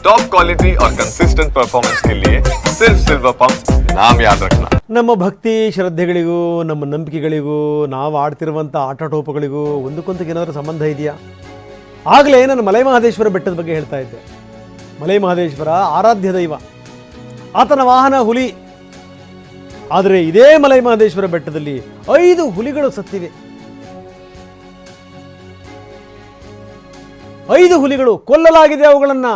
Top quality और consistent performance के लिए सिर्फ सिल्वर पंप नाम याद रखना ನಮ್ಮ ಭಕ್ತಿ ಶ್ರದ್ಧೆಗಳಿಗೂ ನಮ್ಮ ನಂಬಿಕೆಗಳಿಗೂ ನಾವು ಆಡ್ತಿರುವಂಥ ಆಟೋಟೋಪಗಳಿಗೂ ಒಂದಕ್ಕೊಂದಕ್ಕೆ ಏನಾದರೂ ಸಂಬಂಧ ಇದೆಯಾ ಆಗಲೇ ನಾನು ಮಲೈ ಮಹದೇಶ್ವರ ಬೆಟ್ಟದ ಬಗ್ಗೆ ಹೇಳ್ತಾ ಇದ್ದೆ ಮಲೈ ಮಹದೇಶ್ವರ ಆರಾಧ್ಯ ದೈವ ಆತನ ವಾಹನ ಹುಲಿ ಆದರೆ ಇದೇ ಮಲೈ ಮಹದೇಶ್ವರ ಬೆಟ್ಟದಲ್ಲಿ ಐದು ಹುಲಿಗಳು ಸತ್ತಿವೆ ಐದು ಹುಲಿಗಳು ಕೊಲ್ಲಲಾಗಿದೆ ಅವುಗಳನ್ನು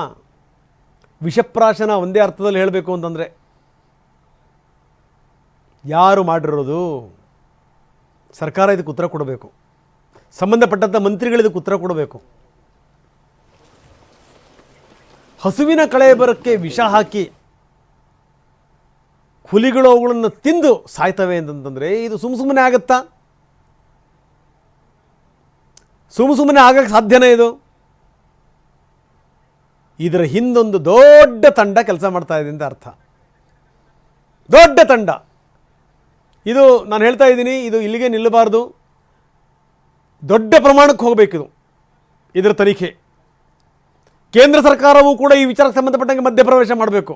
ವಿಷಪ್ರಾಶನ ಒಂದೇ ಅರ್ಥದಲ್ಲಿ ಹೇಳಬೇಕು ಅಂತಂದರೆ ಯಾರು ಮಾಡಿರೋದು ಸರ್ಕಾರ ಇದಕ್ಕೆ ಉತ್ತರ ಕೊಡಬೇಕು. ಸಂಬಂಧಪಟ್ಟಂಥ ಮಂತ್ರಿಗಳು ಇದಕ್ಕೆ ಉತ್ತರ ಕೊಡಬೇಕು. ಹಸುವಿನ ಕಳೆಬರಕ್ಕೆ ವಿಷ ಹಾಕಿ ಹುಲಿಗಳು ಅವುಗಳನ್ನು ತಿಂದು ಸಾಯ್ತವೆ ಅಂತಂತಂದರೆ ಇದು ಸುಮ್ಮ ಸುಮ್ಮನೆ ಆಗತ್ತಾ? ಸುಮ್ಮ ಸುಮ್ಮನೆ ಆಗಕ್ಕೆ ಸಾಧ್ಯನೇ ಇದು? ಇದರ ಹಿಂದೊಂದು ದೊಡ್ಡ ತಂಡ ಕೆಲಸ ಮಾಡ್ತಾ ಇದೆ ಅಂತ ಅರ್ಥ. ದೊಡ್ಡ ತಂಡ. ಇದು ನಾನು ಹೇಳ್ತಾ ಇದ್ದೀನಿ, ಇದು ಇಲ್ಲಿಗೆ ನಿಲ್ಲಬಾರ್ದು. ದೊಡ್ಡ ಪ್ರಮಾಣಕ್ಕೆ ಹೋಗಬೇಕಿದು ಇದರ ತನಿಖೆ. ಕೇಂದ್ರ ಸರ್ಕಾರವೂ ಕೂಡ ಈ ವಿಚಾರಕ್ಕೆ ಸಂಬಂಧಪಟ್ಟಂಗೆ ಮಧ್ಯಪ್ರವೇಶ ಮಾಡಬೇಕು.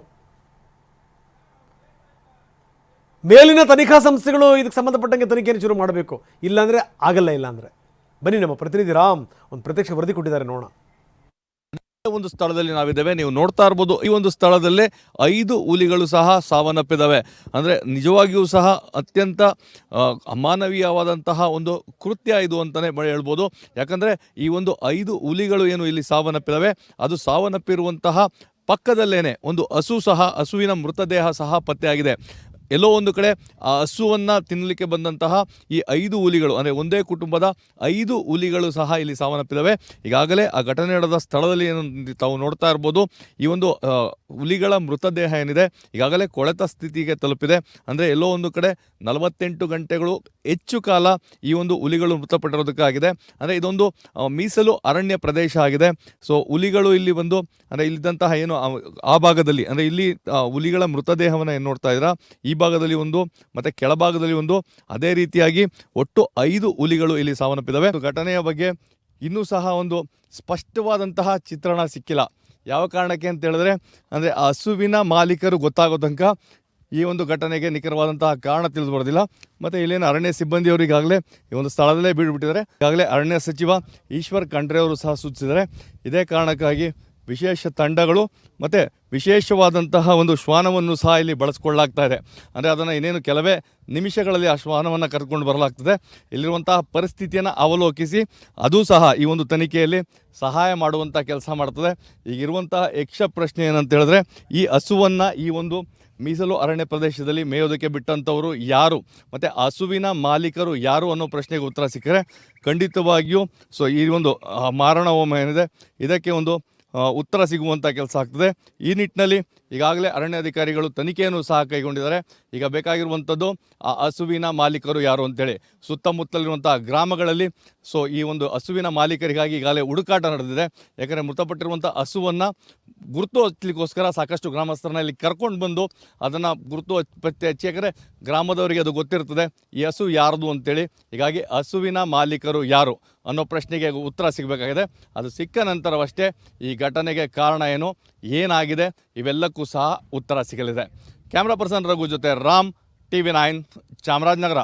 ಮೇಲಿನ ತನಿಖಾ ಸಂಸ್ಥೆಗಳು ಇದಕ್ಕೆ ಸಂಬಂಧಪಟ್ಟಂಗೆ ತನಿಖೆಯನ್ನು ಶುರು ಮಾಡಬೇಕು. ಇಲ್ಲಾಂದರೆ ಆಗಲ್ಲ, ಇಲ್ಲಾಂದರೆ. ಬನ್ನಿ ನಮ್ಮ ಪ್ರತಿನಿಧಿ ರಾಮ್ ಒಂದು ಪ್ರತ್ಯಕ್ಷ ವರದಿ ಕೊಟ್ಟಿದ್ದಾರೆ, ನೋಡೋಣ. ಒಂದು ಸ್ಥಳದಲ್ಲಿ ನಾವಿದ್ದೇವೆ. ನೀವು ನೋಡ್ತಾ ಇರ್ಬೋದು, ಈ ಒಂದು ಸ್ಥಳದಲ್ಲೇ ಐದು ಹುಲಿಗಳು ಸಹ ಸಾವನ್ನಪ್ಪಿದ್ದಾವೆ. ಅಂದರೆ ನಿಜವಾಗಿಯೂ ಸಹ ಅತ್ಯಂತ ಅಮಾನವೀಯವಾದಂತಹ ಒಂದು ಕೃತ್ಯ ಇದು ಅಂತಲೇ ಹೇಳ್ಬೋದು. ಯಾಕಂದರೆ ಈ ಒಂದು ಐದು ಹುಲಿಗಳು ಏನು ಇಲ್ಲಿ ಸಾವನ್ನಪ್ಪಿದ್ದಾವೆ, ಅದು ಸಾವನ್ನಪ್ಪಿರುವಂತಹ ಪಕ್ಕದಲ್ಲೇನೆ ಒಂದು ಹಸು ಸಹ, ಹಸುವಿನ ಮೃತದೇಹ ಸಹ ಪತ್ತೆಯಾಗಿದೆ. ಎಲ್ಲೋ ಒಂದು ಕಡೆ ಆ ಹಸುವನ್ನು ತಿನ್ನಲಿಕ್ಕೆ ಬಂದಂತಹ ಈ ಐದು ಹುಲಿಗಳು, ಅಂದರೆ ಒಂದೇ ಕುಟುಂಬದ ಐದು ಹುಲಿಗಳು ಸಹ ಇಲ್ಲಿ ಸಾವನ್ನಪ್ಪಿದ್ದಾವೆ. ಈಗಾಗಲೇ ಆ ಘಟನೆ ನಡೆದ ಸ್ಥಳದಲ್ಲಿ ಏನು ತಾವು ನೋಡ್ತಾ ಇರ್ಬೋದು, ಈ ಒಂದು ಹುಲಿಗಳ ಮೃತದೇಹ ಏನಿದೆ, ಈಗಾಗಲೇ ಕೊಳೆತ ಸ್ಥಿತಿಗೆ ತಲುಪಿದೆ. ಅಂದರೆ ಎಲ್ಲೋ ಒಂದು ಕಡೆ ನಲವತ್ತೆಂಟು ಗಂಟೆಗಳು ಹೆಚ್ಚು ಕಾಲ ಈ ಒಂದು ಹುಲಿಗಳು ಮೃತಪಟ್ಟಿರೋದಕ್ಕಾಗಿದೆ. ಅಂದರೆ ಇದೊಂದು ಮೀಸಲು ಅರಣ್ಯ ಪ್ರದೇಶ ಆಗಿದೆ. ಸೊ, ಹುಲಿಗಳು ಇಲ್ಲಿ ಬಂದು, ಅಂದರೆ ಇಲ್ಲಿದ್ದಂತಹ ಏನು ಆ- ಭಾಗದಲ್ಲಿ, ಅಂದರೆ ಇಲ್ಲಿ ಹುಲಿಗಳ ಮೃತದೇಹವನ್ನು ಏನು ನೋಡ್ತಾ ಇದ್ದೀರಾ? ಈ ಭಾಗದಲ್ಲಿ ಒಂದು, ಮತ್ತೆ ಕೆಳಭಾಗದಲ್ಲಿ ಒಂದು. ಅದೇ ರೀತಿಯಾಗಿ ಒಟ್ಟು ಐದು ಹುಲಿಗಳು ಇಲ್ಲಿ ಸಾವನ್ನಪ್ಪಿದ್ದಾವೆ ಘಟನೆಯ ಬಗ್ಗೆ ಇನ್ನೂ ಸಹ ಒಂದು ಸ್ಪಷ್ಟವಾದಂತಹ ಚಿತ್ರಣ ಸಿಕ್ಕಿಲ್ಲ. ಯಾವ ಕಾರಣಕ್ಕೆ ಅಂತ ಹೇಳಿದ್ರೆ, ಅಂದರೆ ಹಸುವಿನ ಮಾಲೀಕರು ಗೊತ್ತಾಗೋ ತನಕ ಈ ಒಂದು ಘಟನೆಗೆ ನಿಖರವಾದಂತಹ ಕಾರಣ ತಿಳಿದು ಬರೋದಿಲ್ಲ. ಮತ್ತು ಇಲ್ಲಿನ ಅರಣ್ಯ ಸಿಬ್ಬಂದಿಯವರು ಈಗಾಗಲೇ ಈ ಒಂದು ಸ್ಥಳದಲ್ಲೇ ಬೀಳ್ಬಿಟ್ಟಿದ್ದಾರೆ. ಈಗಾಗಲೇ ಅರಣ್ಯ ಸಚಿವ ಈಶ್ವರ್ ಖಂಡ್ರೆ ಅವರು ಸಹ ಸೂಚಿಸಿದ್ದಾರೆ. ಇದೇ ಕಾರಣಕ್ಕಾಗಿ ವಿಶೇಷ ತಂಡಗಳು ಮತ್ತು ವಿಶೇಷವಾದಂತಹ ಒಂದು ಶ್ವಾನವನ್ನು ಸಹ ಇಲ್ಲಿ ಬಳಸ್ಕೊಳ್ಳಾಗ್ತಾ ಇದೆ. ಅಂದರೆ ಅದನ್ನು ಇನ್ನೇನು ಕೆಲವೇ ನಿಮಿಷಗಳಲ್ಲಿ ಆ ಶ್ವಾನವನ್ನು ಕರ್ಕೊಂಡು ಬರಲಾಗ್ತದೆ. ಇಲ್ಲಿರುವಂತಹ ಪರಿಸ್ಥಿತಿಯನ್ನು ಅವಲೋಕಿಸಿ ಅದು ಸಹ ಈ ಒಂದು ತನಿಖೆಯಲ್ಲಿ ಸಹಾಯ ಮಾಡುವಂಥ ಕೆಲಸ ಮಾಡ್ತದೆ. ಈಗಿರುವಂತಹ ಯಕ್ಷ ಪ್ರಶ್ನೆ ಏನಂತ ಹೇಳಿದ್ರೆ, ಈ ಹಸುವನ್ನು ಈ ಒಂದು ಮೀಸಲು ಅರಣ್ಯ ಪ್ರದೇಶದಲ್ಲಿ ಮೇಯೋದಕ್ಕೆ ಬಿಟ್ಟಂಥವರು ಯಾರು? ಮತ್ತು ಹಸುವಿನ ಮಾಲೀಕರು ಯಾರು ಅನ್ನೋ ಪ್ರಶ್ನೆಗೆ ಉತ್ತರ ಸಿಕ್ಕರೆ ಖಂಡಿತವಾಗಿಯೂ ಸೊ ಈ ಒಂದು ಮಾರಣ ಹೋಮ ಏನಿದೆ, ಇದಕ್ಕೆ ಒಂದು ಉತ್ತರ ಸಿಗುವಂಥ ಕೆಲಸ ಆಗ್ತದೆ. ಈ ನಿಟ್ಟಿನಲ್ಲಿ ಈಗಾಗಲೇ ಅರಣ್ಯಾಧಿಕಾರಿಗಳು ತನಿಖೆಯನ್ನು ಸಹ ಕೈಗೊಂಡಿದ್ದಾರೆ. ಈಗ ಬೇಕಾಗಿರುವಂಥದ್ದು ಆ ಹಸುವಿನ ಮಾಲೀಕರು ಯಾರು ಅಂತೇಳಿ. ಸುತ್ತಮುತ್ತಲಿರುವಂಥ ಗ್ರಾಮಗಳಲ್ಲಿ ಸೊ ಈ ಒಂದು ಹಸುವಿನ ಮಾಲೀಕರಿಗಾಗಿ ಈಗಾಗಲೇ ಹುಡುಕಾಟ ನಡೆದಿದೆ. ಯಾಕಂದರೆ ಮೃತಪಟ್ಟಿರುವಂಥ ಹಸುವನ್ನು ಗುರುತು ಹಚ್ಚಲಿಕ್ಕೋಸ್ಕರ ಸಾಕಷ್ಟು ಗ್ರಾಮಸ್ಥರನ್ನ ಇಲ್ಲಿ ಕರ್ಕೊಂಡು ಬಂದು ಅದನ್ನು ಗುರುತು ಪತ್ತೆ ಹಚ್ಚಿ ಯಾಕಂದರೆ ಗ್ರಾಮದವರಿಗೆ ಅದು ಗೊತ್ತಿರ್ತದೆ ಈ ಹಸು ಯಾರ್ದು ಅಂತೇಳಿ. ಹೀಗಾಗಿ ಹಸುವಿನ ಮಾಲೀಕರು ಯಾರು ಅನ್ನೋ ಪ್ರಶ್ನೆಗೆ ಉತ್ತರ ಸಿಗಬೇಕಾಗಿದೆ. ಅದು ಸಿಕ್ಕ ನಂತರವಷ್ಟೇ ಈ ಘಟನೆಗೆ ಕಾರಣ ಏನು, ಏನಾಗಿದೆ, ಇವೆಲ್ಲಕ್ಕೂ ಸಹ ಉತ್ತರ ಸಿಗಲಿದೆ. ಕ್ಯಾಮ್ರಾ ಪರ್ಸನ್ ರಘು ಜೊತೆ Ram T V nine Chamarajanagar.